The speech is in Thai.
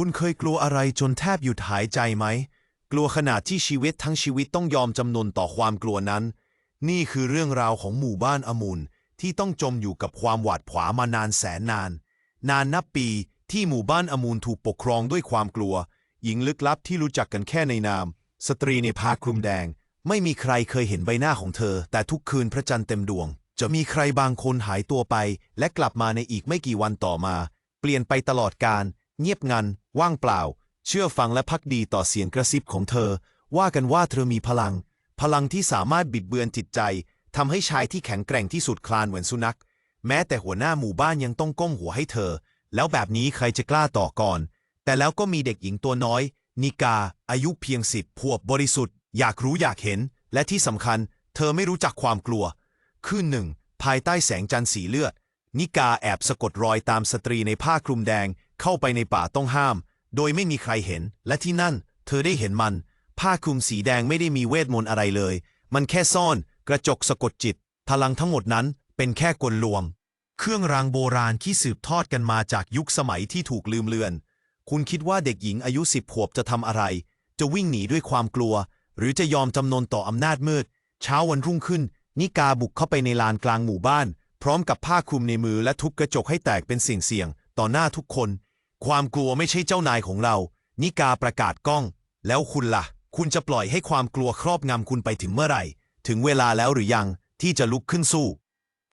คุณเคยกลัวอะไรจนแทบหยุดหายใจไหม กลัวขนาดที่ชีวิตทั้งชีวิตต้องยอมจำนนต่อความกลัวนั้น นี่คือเรื่องราวของหมู่บ้านอมูลที่ต้องจมอยู่กับความหวาดผวามานานแสนนาน นานนับปีที่หมู่บ้านอมูลถูกปกครองด้วยความกลัว หญิงลึกลับที่รู้จักกันแค่ในนาม สตรีในผ้าคลุมแดง ไม่มีใครเคยเห็นใบหน้าของเธอ แต่ทุกคืนพระจันทร์เต็มดวง จะมีใครบางคนหายตัวไป และกลับมาในอีกไม่กี่วันต่อมา เปลี่ยนไปตลอดการ เงียบงัน ว่างเปล่า เชื่อฟังและพักดีต่อเสียงกระซิบของเธอ ว่ากันว่าเธอมีพลัง พลังที่สามารถบิดเบือนจิตใจทำให้ชายที่แข็งแกร่งที่สุดคลานเหมือนสุนัข แม้แต่หัวหน้าหมู่บ้านยังต้องก้มหัวให้เธอ แล้วแบบนี้ใครจะกล้าต่อก่อน แต่แล้วก็มีเด็กหญิงตัวน้อย นิกา อายุเพียงสิบขวบบริสุทธิ์ อยากรู้อยากเห็น และที่สำคัญ เธอไม่รู้จักความกลัว คืนหนึ่ง ภายใต้แสงจันทร์สีเลือด นิกาแอบสะกดรอยตามสตรีในผ้าคลุมแดง เข้าไปในป่าต้องห้าม โดยไม่มีใครเห็น และที่นั่น เธอได้เห็นมัน ผ้าคลุมสีแดงไม่ได้มีเวทมนต์อะไรเลย มันแค่ซ่อน กระจกสะกดจิต พลังทั้งหมดนั้นเป็นแค่กลลวง เครื่องรางโบราณที่สืบทอดกันมาจากยุคสมัยที่ถูกลืมเลือน คุณคิดว่าเด็กหญิงอายุสิบขวบจะทำอะไร จะวิ่งหนีด้วยความกลัว หรือจะยอมจำนนต่ออำนาจมืด เช้าวันรุ่งขึ้น นิกาบุกเข้าไปในลานกลางหมู่บ้าน พร้อมกับผ้าคลุมในมือและทุบกระจกให้แตกเป็นสิ่งเสี่ยง ต่อหน้าทุกคน ความกลัวไม่ใช่เจ้านายของเรา นิกาประกาศก้อง แล้วคุณล่ะ คุณจะปล่อยให้ความกลัวครอบงำคุณไปถึงเมื่อไหร่ ถึงเวลาแล้วหรือยังที่จะลุกขึ้นสู้